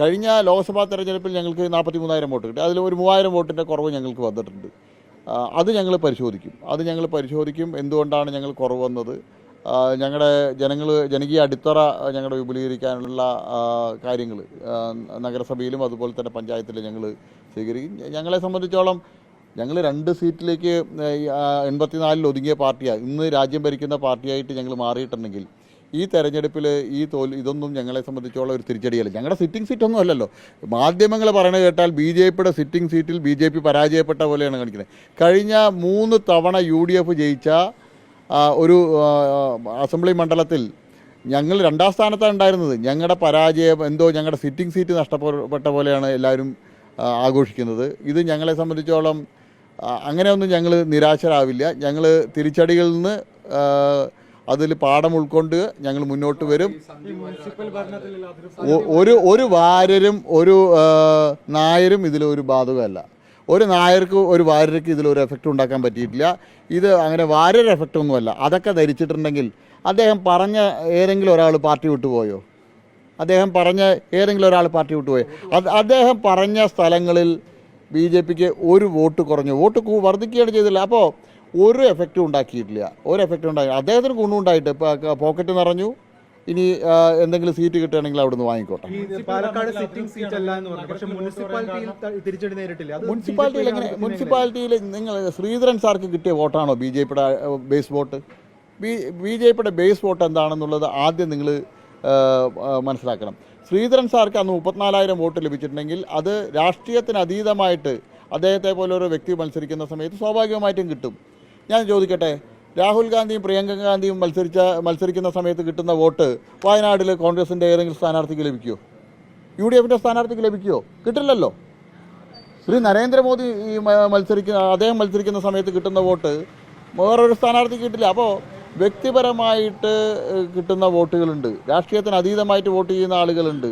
കഴിഞ്ഞ ലോക്സഭാ തെരഞ്ഞെടുപ്പിൽ ഞങ്ങൾക്ക് നാൽപ്പത്തി മൂന്നായിരം വോട്ട് കിട്ടി. അതിൽ ഒരു മൂവായിരം വോട്ടിന്റെ കുറവ് ഞങ്ങൾക്ക് വന്നിട്ടുണ്ട്. അത് ഞങ്ങൾ പരിശോധിക്കും. അത് ഞങ്ങൾ പരിശോധിക്കും. എന്തുകൊണ്ടാണ് ഞങ്ങൾ കുറവ് വന്നത്? ഞങ്ങളുടെ ജനങ്ങൾ ജനകീയ അടിത്തറ ഞങ്ങളുടെ വിപുലീകരിക്കാനുള്ള കാര്യങ്ങൾ നഗരസഭയിലും അതുപോലെ തന്നെ പഞ്ചായത്തിലും ഞങ്ങൾ സ്വീകരിക്കും. ഞങ്ങളെ സംബന്ധിച്ചോളം ഞങ്ങൾ രണ്ട് സീറ്റിലേക്ക് എൺപത്തിനാലിൽ ഒതുങ്ങിയ പാർട്ടിയാണ് ഇന്ന് രാജ്യം ഭരിക്കുന്ന പാർട്ടിയായിട്ട് ഞങ്ങൾ മാറിയിട്ടുണ്ടെങ്കിൽ ഈ തെരഞ്ഞെടുപ്പിൽ ഈ തോൽ ഇതൊന്നും ഞങ്ങളെ സംബന്ധിച്ചോളം ഒരു തിരിച്ചടിയല്ല. ഞങ്ങളുടെ സിറ്റിംഗ് സീറ്റ് ഒന്നും അല്ലല്ലോ. മാധ്യമങ്ങൾ പറയണ കേട്ടാൽ ബി ജെ പിയുടെ സിറ്റിംഗ് സീറ്റിൽ ബി ജെ പി പരാജയപ്പെട്ട പോലെയാണ് കാണിക്കുന്നത്. കഴിഞ്ഞ മൂന്ന് തവണ യു ഡി എഫ് ജയിച്ച ഒരു അസംബ്ലി മണ്ഡലത്തിൽ ഞങ്ങൾ രണ്ടാം സ്ഥാനത്താണ് ഉണ്ടായിരുന്നത്. ഞങ്ങളുടെ പരാജയം എന്തോ ഞങ്ങളുടെ സിറ്റിംഗ് സീറ്റ് നഷ്ടപ്പെട്ട പോലെയാണ് എല്ലാവരും ആഘോഷിക്കുന്നത്. ഇത് ഞങ്ങളെ സംബന്ധിച്ചോളം അങ്ങനെയൊന്നും ഞങ്ങൾ നിരാശരാവില്ല. ഞങ്ങൾ തിരിച്ചടികളിൽ നിന്ന് അതിൽ പാഠം ഉൾക്കൊണ്ട് ഞങ്ങൾ മുന്നോട്ട് വരും. ഒരു ഒരു വാര്യരും ഒരു നായരും ഇതിലൊരു ബാധകമല്ല. ഒരു നായർക്ക് ഒരു വാര്യർക്ക് ഇതിലൊരു എഫക്റ്റ് ഉണ്ടാക്കാൻ പറ്റിയിട്ടില്ല. ഇത് അങ്ങനെ വാര്യർ എഫക്റ്റ് ഒന്നുമല്ല. അതൊക്കെ ധരിച്ചിട്ടുണ്ടെങ്കിൽ അദ്ദേഹം പറഞ്ഞ ഏതെങ്കിലും ഒരാൾ പാർട്ടി വിട്ടുപോയോ അദ്ദേഹം പറഞ്ഞ ഏതെങ്കിലും ഒരാൾ പാർട്ടി വിട്ടുപോയോ അത് അദ്ദേഹം പറഞ്ഞ സ്ഥലങ്ങളിൽ ബി ജെ പിക്ക് ഒരു വോട്ട് കുറഞ്ഞു. വോട്ട് വർദ്ധിക്കുകയാണ് ചെയ്തില്ല അപ്പോൾ ഒരു എഫക്റ്റും ഉണ്ടാക്കിയിട്ടില്ല. ഒരു എഫക്റ്റും ഉണ്ടായി അദ്ദേഹത്തിന് ഗുണമുണ്ടായിട്ട് ഇപ്പോൾ പോക്കറ്റ് നിറഞ്ഞു. ഇനി എന്തെങ്കിലും സീറ്റ് കിട്ടുകയാണെങ്കിൽ വാങ്ങിക്കോട്ടെ. എന്ന് പറഞ്ഞു. പക്ഷെ മുനിസിപ്പാലിറ്റിയിൽ എങ്ങനെ മുനിസിപ്പാലിറ്റിയിൽ നിങ്ങൾ ശ്രീധരൻ സാർക്ക് കിട്ടിയ വോട്ടാണോ ബി ജെ പിയുടെ base vote? B B J പിയുടെ ബേസ് വോട്ട് എന്താണെന്നുള്ളത് ആദ്യം നിങ്ങൾ മനസ്സിലാക്കണം. ശ്രീധരൻ സാർക്ക് അന്ന് മുപ്പത്തിനാലായിരം വോട്ട് ലഭിച്ചിട്ടുണ്ടെങ്കിൽ അത് രാഷ്ട്രീയത്തിന് അതീതമായിട്ട് അദ്ദേഹത്തെ പോലെ ഒരു വ്യക്തി മത്സരിക്കുന്ന സമയത്ത് സ്വാഭാവികമായിട്ടും കിട്ടും. ഞാൻ ചോദിക്കട്ടെ? രാഹുൽ ഗാന്ധിയും പ്രിയങ്ക ഗാന്ധിയും മത്സരിച്ച മത്സരിക്കുന്ന സമയത്ത് കിട്ടുന്ന വോട്ട് വയനാട്ടിൽ കോൺഗ്രസിന്റെ ഏതെങ്കിലും സ്ഥാനാർത്ഥിക്ക് ലഭിക്കുമോ യു ഡി എഫിന്റെ സ്ഥാനാർത്ഥിക്ക് ലഭിക്കുമോ കിട്ടില്ലല്ലോ. ശ്രീ നരേന്ദ്രമോദി ഈ മത്സരിക്കുന്ന അദ്ദേഹം മത്സരിക്കുന്ന സമയത്ത് കിട്ടുന്ന വോട്ട് വേറൊരു സ്ഥാനാർത്ഥിക്ക് കിട്ടില്ല. അപ്പോൾ വ്യക്തിപരമായിട്ട് കിട്ടുന്ന വോട്ടുകളുണ്ട്. രാഷ്ട്രീയത്തിന് അതീതമായിട്ട് വോട്ട് ചെയ്യുന്ന ആളുകളുണ്ട്.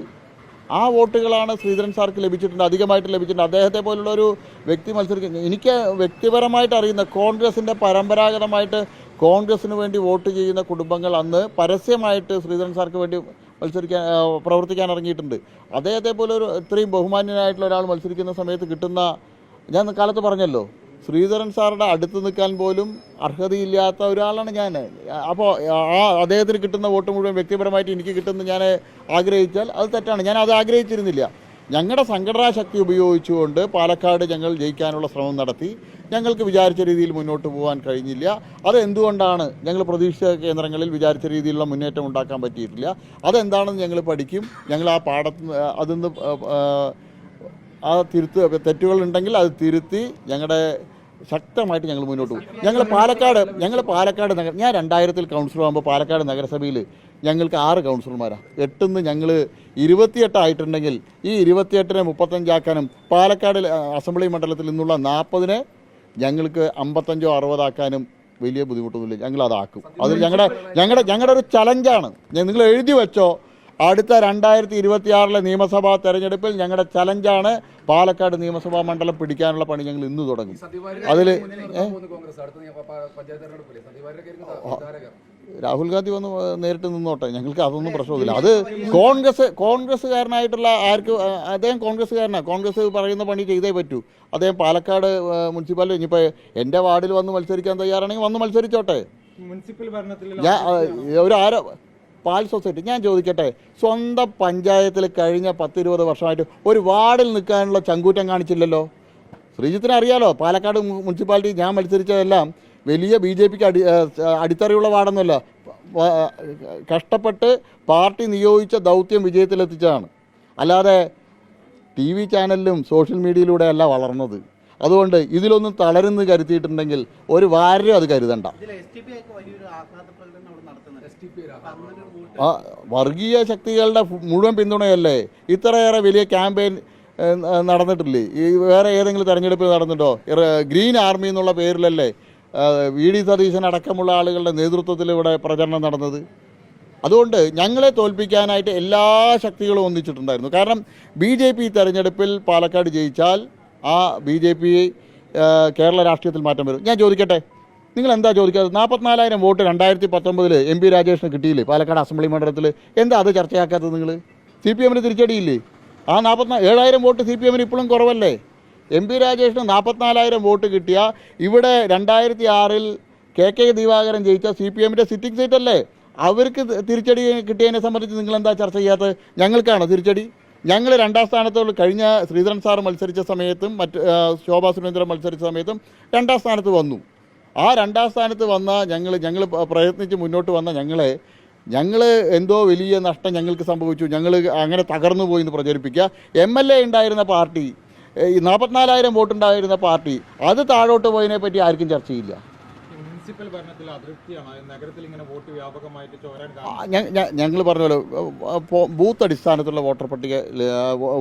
ആ വോട്ടുകളാണ് ശ്രീധരൻ സാർക്ക് ലഭിച്ചിട്ടുണ്ട് അധികമായിട്ട് ലഭിച്ചിട്ടുണ്ട്. അദ്ദേഹത്തെ പോലുള്ള ഒരു വ്യക്തി മത്സരിക്കുന്ന എനിക്ക് വ്യക്തിപരമായിട്ട് അറിയുന്ന കോൺഗ്രസിന്റെ പരമ്പരാഗതമായിട്ട് കോൺഗ്രസിന് വേണ്ടി വോട്ട് ചെയ്യുന്ന കുടുംബങ്ങൾ അന്ന് പരസ്യമായിട്ട് ശ്രീധരൻ സാർക്ക് വേണ്ടി മത്സരിക്കാൻ പ്രവർത്തിക്കാൻ ഇറങ്ങിയിട്ടുണ്ട്. അദ്ദേഹത്തെ പോലെ ഒരു ഇത്രയും ബഹുമാന്യനായിട്ടുള്ള ഒരാൾ മത്സരിക്കുന്ന സമയത്ത് കിട്ടുന്ന ഞാൻ കാലത്ത് പറഞ്ഞല്ലോ ശ്രീധരൻ സാറുടെ അടുത്ത് നിൽക്കാൻ പോലും അർഹതയില്ലാത്ത ഒരാളാണ് ഞാൻ. അപ്പോൾ ആ അദ്ദേഹത്തിന് കിട്ടുന്ന വോട്ട് മുഴുവൻ വ്യക്തിപരമായിട്ട് എനിക്ക് കിട്ടുന്ന ഞാൻ ആഗ്രഹിച്ചാൽ അത് തെറ്റാണ്. ഞാൻ അത് ആഗ്രഹിച്ചിരുന്നില്ല. ഞങ്ങളുടെ സംഘടനാ ശക്തി ഉപയോഗിച്ചുകൊണ്ട് പാലക്കാട് ഞങ്ങൾ ജയിക്കാനുള്ള ശ്രമം നടത്തി. ഞങ്ങൾക്ക് വിചാരിച്ച രീതിയിൽ മുന്നോട്ട് പോകാൻ കഴിഞ്ഞില്ല. അത് എന്തുകൊണ്ടാണ് ഞങ്ങൾ പ്രതീക്ഷിച്ച കേന്ദ്രങ്ങളിൽ വിചാരിച്ച രീതിയിലുള്ള മുന്നേറ്റം ഉണ്ടാക്കാൻ പറ്റിയിട്ടില്ല? അതെന്താണെന്ന് ഞങ്ങൾ പഠിക്കും. ഞങ്ങൾ ആ പാഠത്ത് അതിന്ന് ആ തിരുത്ത് തെറ്റുകളുണ്ടെങ്കിൽ അത് തിരുത്തി ഞങ്ങളുടെ ശക്തമായിട്ട് ഞങ്ങൾ മുന്നോട്ട് പോകും. ഞങ്ങൾ പാലക്കാട് ഞങ്ങൾ പാലക്കാട് നഗര ഞാൻ രണ്ടായിരത്തിൽ കൗൺസിലർ ആകുമ്പോൾ പാലക്കാട് നഗരസഭയിൽ ഞങ്ങൾക്ക് ആറ് കൗൺസിലർമാരാണ് എട്ടിന്ന് ഞങ്ങൾ ഇരുപത്തിയെട്ടായിട്ടുണ്ടെങ്കിൽ ഈ ഇരുപത്തിയെട്ടിനെ മുപ്പത്തഞ്ചാക്കാനും പാലക്കാട് അസംബ്ലി മണ്ഡലത്തിൽ നിന്നുള്ള നാൽപ്പതിനെ ഞങ്ങൾക്ക് അമ്പത്തഞ്ചോ അറുപതാക്കാനും വലിയ ബുദ്ധിമുട്ടൊന്നുമില്ല. ഞങ്ങൾ അതാക്കും. അത് ഞങ്ങളുടെ ഞങ്ങളുടെ ഞങ്ങളുടെ ഒരു ചലഞ്ചാണ് നിങ്ങൾ എഴുതി വെച്ചോ? അടുത്ത രണ്ടായിരത്തി ഇരുപത്തി ആറിലെ നിയമസഭാ തെരഞ്ഞെടുപ്പിൽ ഞങ്ങളുടെ ചലഞ്ചാണ് പാലക്കാട് നിയമസഭാ മണ്ഡലം പിടിക്കാനുള്ള പണി ഞങ്ങൾ ഇന്ന് തുടങ്ങി. അതിൽ രാഹുൽ ഗാന്ധി വന്ന് നേരിട്ട് നിന്നോട്ടെ. ഞങ്ങൾക്ക് അതൊന്നും പ്രശ്നമില്ല. അത് കോൺഗ്രസ് കോൺഗ്രസ്സുകാരനായിട്ടുള്ള ആർക്ക് അദ്ദേഹം കോൺഗ്രസ്സുകാരനാണ് കോൺഗ്രസ് പറയുന്ന പണി ചെയ്തേ പറ്റൂ. അദ്ദേഹം പാലക്കാട് മുനിസിപ്പാലിറ്റി ഇനിയിപ്പോൾ എന്റെ വാർഡിൽ വന്ന് മത്സരിക്കാൻ തയ്യാറാണെങ്കിൽ വന്ന് മത്സരിച്ചോട്ടെ. മുനിസിപ്പൽ ഭരണത്തിൽ ഞാൻ ഒരു ആരോ പാൽ സൊസൈറ്റി. ഞാൻ ചോദിക്കട്ടെ സ്വന്തം പഞ്ചായത്തിൽ കഴിഞ്ഞ പത്തിരുപത് വർഷമായിട്ട് ഒരു വാർഡിൽ നിൽക്കാനുള്ള ചങ്കൂറ്റം കാണിച്ചില്ലല്ലോ? ശ്രീജിത്തിന് അറിയാലോ പാലക്കാട് മുനിസിപ്പാലിറ്റി ഞാൻ മത്സരിച്ചതെല്ലാം വലിയ ബി ജെ പിക്ക് അടി അടിത്തറയുള്ള വാർഡൊന്നുമല്ല. കഷ്ടപ്പെട്ട് പാർട്ടി നിയോഗിച്ച ദൗത്യം വിജയത്തിലെത്തിച്ചതാണ്. അല്ലാതെ ടി വി ചാനലിലും സോഷ്യൽ മീഡിയയിലൂടെ അല്ല വളർന്നത്. അതുകൊണ്ട് ഇതിലൊന്നും തളരുന്ന് കരുതിയിട്ടുണ്ടെങ്കിൽ ഒരു വാരം അത് കരുതണ്ട. വർഗീയ ശക്തികളുടെ മുഴുവൻ പിന്തുണയല്ലേ? ഇത്രയേറെ വലിയ ക്യാമ്പയിൻ നടന്നിട്ടില്ലേ? ഈ വേറെ ഏതെങ്കിലും തെരഞ്ഞെടുപ്പ് നടന്നിട്ടോ? ഗ്രീൻ ആർമി എന്നുള്ള പേരിലല്ലേ വി ഡി സതീശൻ അടക്കമുള്ള ആളുകളുടെ നേതൃത്വത്തിൽ ഇവിടെ പ്രചരണം നടന്നത്? അതുകൊണ്ട് ഞങ്ങളെ തോൽപ്പിക്കാനായിട്ട് എല്ലാ ശക്തികളും ഒന്നിച്ചിട്ടുണ്ടായിരുന്നു. കാരണം ബി ജെ പി തെരഞ്ഞെടുപ്പിൽ പാലക്കാട് ജയിച്ചാൽ ആ ബി ജെ പി കേരള രാഷ്ട്രീയത്തിൽ മാറ്റം വരും. ഞാൻ ചോദിക്കട്ടെ? നിങ്ങൾ എന്താ ചോദിക്കാത്തത്? നാൽപ്പത്തിനാലായിരം വോട്ട് രണ്ടായിരത്തി പത്തൊമ്പതിൽ എം പി രാജേഷിന് കിട്ടിയില്ലേ? പാലക്കാട് അസംബ്ലി മണ്ഡലത്തിൽ എന്താ അത് ചർച്ചയാക്കാത്തത് നിങ്ങൾ സി പി എമ്മിന് തിരിച്ചടിയില്ലേ? ആ നാൽപ്പത്തിനാ ഏഴായിരം വോട്ട് സി പി എമ്മിന് ഇപ്പോഴും കുറവല്ലേ? എം പി രാജേഷിന് നാൽപ്പത്തിനാലായിരം വോട്ട് കിട്ടിയ ഇവിടെ രണ്ടായിരത്തി ആറിൽ കെ കെ ദിവാകരൻ ജയിച്ച സി പി എമ്മിന്റെ സിറ്റിംഗ് സീറ്റല്ലേ അവർക്ക് തിരിച്ചടി കിട്ടിയതിനെ സംബന്ധിച്ച് നിങ്ങൾ എന്താ ചർച്ച ചെയ്യാത്തത്? ഞങ്ങൾക്കാണ് തിരിച്ചടി? ഞങ്ങൾ രണ്ടാം സ്ഥാനത്തോട് കഴിഞ്ഞ ശ്രീധരൻ സാർ മത്സരിച്ച സമയത്തും മറ്റ് ശോഭാ സുരേന്ദ്രൻ മത്സരിച്ച സമയത്തും രണ്ടാം സ്ഥാനത്ത് വന്നു. ആ രണ്ടാം സ്ഥാനത്ത് വന്ന ഞങ്ങൾ ഞങ്ങൾ പ്രയത്നിച്ച് മുന്നോട്ട് വന്ന ഞങ്ങളെ ഞങ്ങൾ എന്തോ വലിയ നഷ്ടം ഞങ്ങൾക്ക് സംഭവിച്ചു. ഞങ്ങൾ അങ്ങനെ തകർന്നു പോയി എന്ന് പ്രചരിപ്പിക്കുക. എം എൽ എ ഉണ്ടായിരുന്ന പാർട്ടി ഈ നാൽപ്പത്തിനാലായിരം വോട്ടുണ്ടായിരുന്ന പാർട്ടി അത് താഴോട്ട് പോയതിനെ പറ്റി ആർക്കും ചർച്ചയില്ല മുനിസിപ്പൽ ഭരണത്തിൽ അതൃപ്തിയാണ്? നഗരത്തിൽ ഇങ്ങനെ വോട്ട് വ്യാപകമായിട്ട് ചോരാൻ ഞങ്ങൾ പറഞ്ഞ പോലെ ബൂത്ത് അടിസ്ഥാനത്തിലുള്ള വോട്ടർ പട്ടിക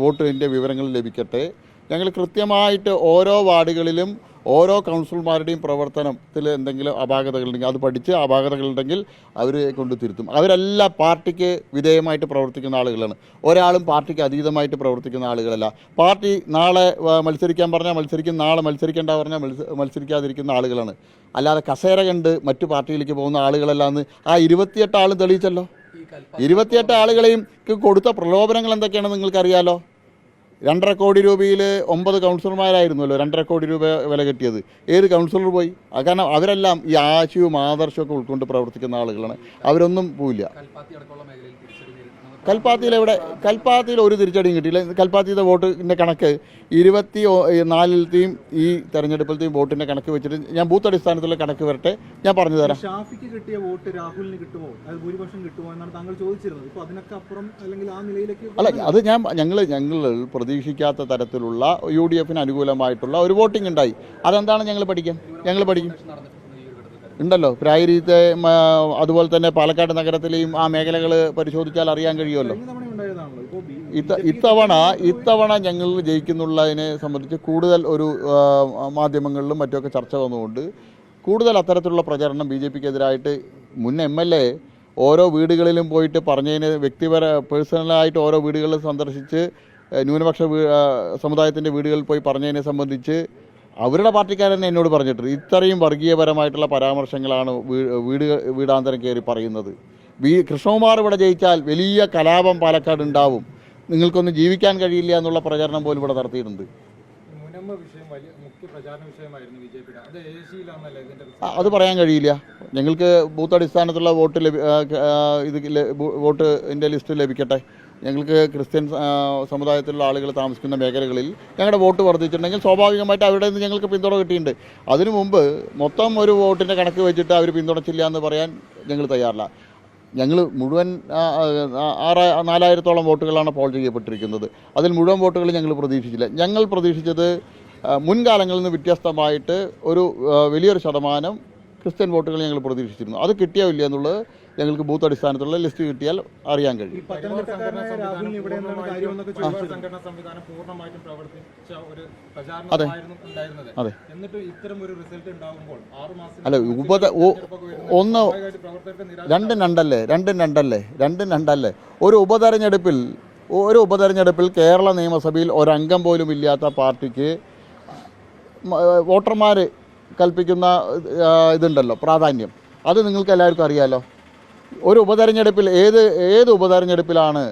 വോട്ടിന്റെ വിവരങ്ങൾ ലഭിക്കട്ടെ. ഞങ്ങൾ കൃത്യമായിട്ട് ഓരോ വാർഡുകളിലും ഓരോ കൗൺസിലർമാരുടെയും പ്രവർത്തനത്തിൽ എന്തെങ്കിലും അപാകതകളുണ്ടെങ്കിൽ അത് പഠിച്ച് അപാകതകളുണ്ടെങ്കിൽ അവർ കൊണ്ട് തിരുത്തും. അവരെല്ലാം പാർട്ടിക്ക് വിധേയമായിട്ട് പ്രവർത്തിക്കുന്ന ആളുകളാണ്. ഒരാളും പാർട്ടിക്ക് അതീതമായിട്ട് പ്രവർത്തിക്കുന്ന ആളുകളല്ല. പാർട്ടി നാളെ മത്സരിക്കാൻ പറഞ്ഞാൽ മത്സരിക്കും നാളെ മത്സരിക്കേണ്ട പറഞ്ഞാൽ മത്സ മത്സരിക്കാതിരിക്കുന്ന ആളുകളാണ്. അല്ലാതെ കസേര കണ്ട് മറ്റു പാർട്ടിയിലേക്ക് പോകുന്ന ആളുകളല്ല എന്ന് ആ ഇരുപത്തിയെട്ട് ആളും തെളിയിച്ചല്ലോ? ഇരുപത്തിയെട്ട് ആളുകളെയും കൊടുത്ത പ്രലോഭനങ്ങൾ എന്തൊക്കെയാണെന്ന് നിങ്ങൾക്കറിയാലോ? രണ്ടര കോടി രൂപയിൽ ഒമ്പത് കൗൺസിലർമാരായിരുന്നല്ലോ രണ്ടര കോടി രൂപ വില കിട്ടിയത്. ഏത് കൗൺസിലർ പോയി? കാരണം അവരെല്ലാം ഈ ആശയവും ആദർശവും ഒക്കെ ഉൾക്കൊണ്ട് പ്രവർത്തിക്കുന്ന ആളുകളാണ്. അവരൊന്നും പോയില്ല കൽപ്പാത്തി അടക്കമുള്ള മേഖലയിൽ തിരിച്ചടി നേരിടുന്നത് കൽപ്പാത്തിയിൽ എവിടെ? കൽപ്പാത്തിയിൽ ഒരു തിരിച്ചടിയും കിട്ടിയില്ല. കൽപ്പാത്തിയുടെ വോട്ടിന്റെ കണക്ക് ഇരുപത്തി നാലിലത്തെയും ഈ തെരഞ്ഞെടുപ്പിലത്തെയും വോട്ടിന്റെ കണക്ക് വെച്ചിട്ട് ഞാൻ ബൂത്ത് അടിസ്ഥാനത്തിലുള്ള കണക്ക് വരട്ടെ. ഞാൻ പറഞ്ഞു തരാം. ഷാഫിക്ക് കിട്ടിയ വോട്ട് രാഹുലിന് കിട്ടുമോ? അത് ഭൂരിപക്ഷം കിട്ടുമോ എന്നാണ് താങ്കൾ ചോദിച്ചിരുന്നത്. ഇപ്പോൾ അതിനൊക്കെ അപ്പുറം അല്ലെങ്കിൽ ആ നിലയിലേക്ക് അല്ല അത് ഞാൻ ഞങ്ങൾ ഞങ്ങൾ പ്രതീക്ഷിക്കാത്ത തരത്തിലുള്ള യു ഡി എഫിന് അനുകൂലമായിട്ടുള്ള ഒരു വോട്ടിംഗ് ഉണ്ടായി. അതെന്താണ് ഞങ്ങൾ പഠിക്കാം ഞങ്ങൾ പഠിക്കും നടന്നിട്ടുണ്ട് ഈ ഒരു ഘട്ടത്തിൽ ഉണ്ടല്ലോ. പ്രായരീത്തെ അതുപോലെ തന്നെ പാലക്കാട് നഗരത്തിലെയും ആ മേഖലകൾ പരിശോധിച്ചാൽ അറിയാൻ കഴിയുമല്ലോ. ഇത്തവണ ഇത്തവണ ഞങ്ങൾ ജയിക്കുന്നുള്ളതിനെ സംബന്ധിച്ച് കൂടുതൽ ഒരു മാധ്യമങ്ങളിലും മറ്റുമൊക്കെ ചർച്ച വന്നുകൊണ്ട് കൂടുതൽ അത്തരത്തിലുള്ള പ്രചരണം ബി ജെ പിക്ക് എതിരായിട്ട് മുൻ എം എൽ എ ഓരോ വീടുകളിലും പോയിട്ട് പറഞ്ഞതിന് വ്യക്തിപര പേഴ്സണലായിട്ട് ഓരോ വീടുകളിൽ സന്ദർശിച്ച് ന്യൂനപക്ഷ സമുദായത്തിന്റെ വീടുകളിൽ പോയി പറഞ്ഞതിനെ സംബന്ധിച്ച് അവരുടെ പാർട്ടിക്കാരൻ എന്നോട് പറഞ്ഞിട്ടുണ്ട്. ഇത്രയും വർഗീയപരമായിട്ടുള്ള പരാമർശങ്ങളാണ് വീട് വീടാന്തരം കയറി പറയുന്നത്. വി കൃഷ്ണകുമാർ ഇവിടെ ജയിച്ചാൽ വലിയ കലാപം പാലക്കാട് ഉണ്ടാവും. നിങ്ങൾക്കൊന്നും ജീവിക്കാൻ കഴിയില്ല എന്നുള്ള പ്രചരണം പോലും ഇവിടെ നടത്തിയിട്ടുണ്ട്. അത് പറയാൻ കഴിയില്ല. ഞങ്ങൾക്ക് ബൂത്ത് അടിസ്ഥാനത്തിലുള്ള വോട്ട് ലഭി ഇത് വോട്ട് എന്റെ ലിസ്റ്റ് ലഭിക്കട്ടെ. ഞങ്ങൾക്ക് ക്രിസ്ത്യൻ സമുദായത്തിലുള്ള ആളുകൾ താമസിക്കുന്ന മേഖലകളിൽ ഞങ്ങളുടെ വോട്ട് വർദ്ധിച്ചിട്ടുണ്ടെങ്കിൽ സ്വാഭാവികമായിട്ട് അവിടെ നിന്ന് ഞങ്ങൾക്ക് പിന്തുണ കിട്ടിയിട്ടുണ്ട്. അതിനു മുമ്പ് മൊത്തം ഒരു വോട്ടിന്റെ കണക്ക് വെച്ചിട്ട് അവർ പിന്തുണച്ചില്ല എന്ന് പറയാൻ ഞങ്ങൾ തയ്യാറില്ല. ഞങ്ങൾ മുഴുവൻ ആറ് നാലായിരത്തോളം വോട്ടുകളാണ് പോൾ ചെയ്യപ്പെട്ടിരിക്കുന്നത്. അതിൽ മുഴുവൻ വോട്ടുകൾ ഞങ്ങൾ പ്രതീക്ഷിച്ചില്ല. ഞങ്ങൾ പ്രതീക്ഷിച്ചത് മുൻകാലങ്ങളിൽ നിന്ന് വ്യത്യസ്തമായിട്ട് ഒരു വലിയൊരു ശതമാനം ക്രിസ്ത്യൻ വോട്ടുകൾ ഞങ്ങൾ പ്രതീക്ഷിച്ചിരുന്നു. അത് കിട്ടിയോ ഇല്ല എന്നുള്ളത് ഞങ്ങൾക്ക് ബൂത്ത് അടിസ്ഥാനത്തിലുള്ള ലിസ്റ്റ് കിട്ടിയാൽ അറിയാൻ ഈ കഴിയും അതെ. അതെ. എന്നിട്ട് ഇത്തരം ഒരു റിസൾട്ട് ഉണ്ടാകുമ്പോൾ ആറ് മാസം അല്ല ഉപത ഒന്ന് രണ്ടും രണ്ടല്ലേ? രണ്ടും രണ്ടല്ലേ? രണ്ടും രണ്ടല്ലേ? ഒരു ഉപതെരഞ്ഞെടുപ്പിൽ ഒരു ഉപതെരഞ്ഞെടുപ്പിൽ കേരള നിയമസഭയിൽ ഒരംഗം പോലും ഇല്ലാത്ത പാർട്ടിക്ക് വോട്ടർമാർ കൽപ്പിക്കുന്ന ഇതുണ്ടല്ലോ പ്രാധാന്യം. അത് നിങ്ങൾക്ക് എല്ലാവർക്കും അറിയാലോ? ഒരു ഉപതെരഞ്ഞെടുപ്പിൽ ഏത് ഏത് ഉപതെരഞ്ഞെടുപ്പിലാണ്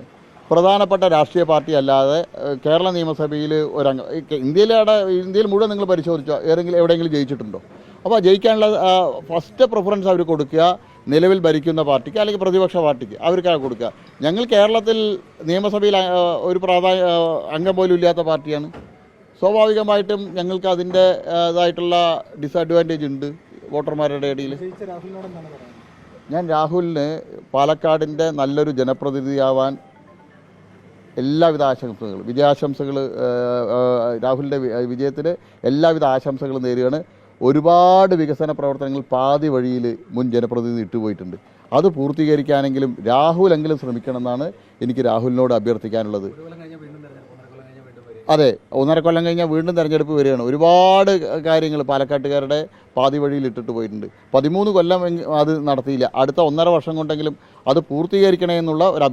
പ്രധാനപ്പെട്ട രാഷ്ട്രീയ പാർട്ടി അല്ലാതെ കേരള നിയമസഭയിൽ ഒരംഗം ഇന്ത്യയിലെ ഇന്ത്യയിൽ മുഴുവൻ നിങ്ങൾ പരിശോധിച്ചോ ഏതെങ്കിലും എവിടെയെങ്കിലും ജയിച്ചിട്ടുണ്ടോ? അപ്പോൾ ജയിക്കാനുള്ള ഫസ്റ്റ് പ്രിഫറൻസ് അവർ കൊടുക്കുക നിലവിൽ ഭരിക്കുന്ന പാർട്ടിക്ക് അല്ലെങ്കിൽ പ്രതിപക്ഷ പാർട്ടിക്ക് അവർക്കാണ് കൊടുക്കുക. ഞങ്ങൾ കേരളത്തിൽ നിയമസഭയിൽ ഒരു പ്രാധാന്യ അംഗം പോലും ഇല്ലാത്ത പാർട്ടിയാണ്. സ്വാഭാവികമായിട്ടും ഞങ്ങൾക്ക് അതിന്റെ ഇതായിട്ടുള്ള ഡിസഡ്വാന്റേജ് ഉണ്ട് വോട്ടർമാരുടെ ഇടയിൽ. ഞാൻ രാഹുലിന് പാലക്കാടിന്റെ നല്ലൊരു ജനപ്രതിനിധിയാവാൻ എല്ലാവിധ ആശംസകളും വിജയാശംസകൾ രാഹുലിന്റെ വിജയത്തിന് എല്ലാവിധ ആശംസകളും നേരുകയാണ്. ഒരുപാട് വികസന പ്രവർത്തനങ്ങൾ പാതി വഴിയിൽ മുൻ ജനപ്രതിനിധി ഇട്ടുപോയിട്ടുണ്ട് അത് പൂർത്തീകരിക്കാനെങ്കിലും രാഹുലെങ്കിലും ശ്രമിക്കണമെന്നാണ് എനിക്ക് രാഹുലിനോട് അഭ്യർത്ഥിക്കാനുള്ളത്. അതെ ഒന്നര കൊല്ലം കഴിഞ്ഞാൽ വീണ്ടും തിരഞ്ഞെടുപ്പ് വരികയാണ്. ഒരുപാട് കാര്യങ്ങൾ പാലക്കാട്ടുകാരുടെ പാതി വഴിയിൽ ഇട്ടിട്ട് പോയിട്ടുണ്ട്. പതിമൂന്ന് കൊല്ലം അത് നടത്തിയില്ല. അടുത്ത ഒന്നര വർഷം കൊണ്ടെങ്കിലും അത് പൂർത്തീകരിക്കണമെന്നുള്ള ഒരു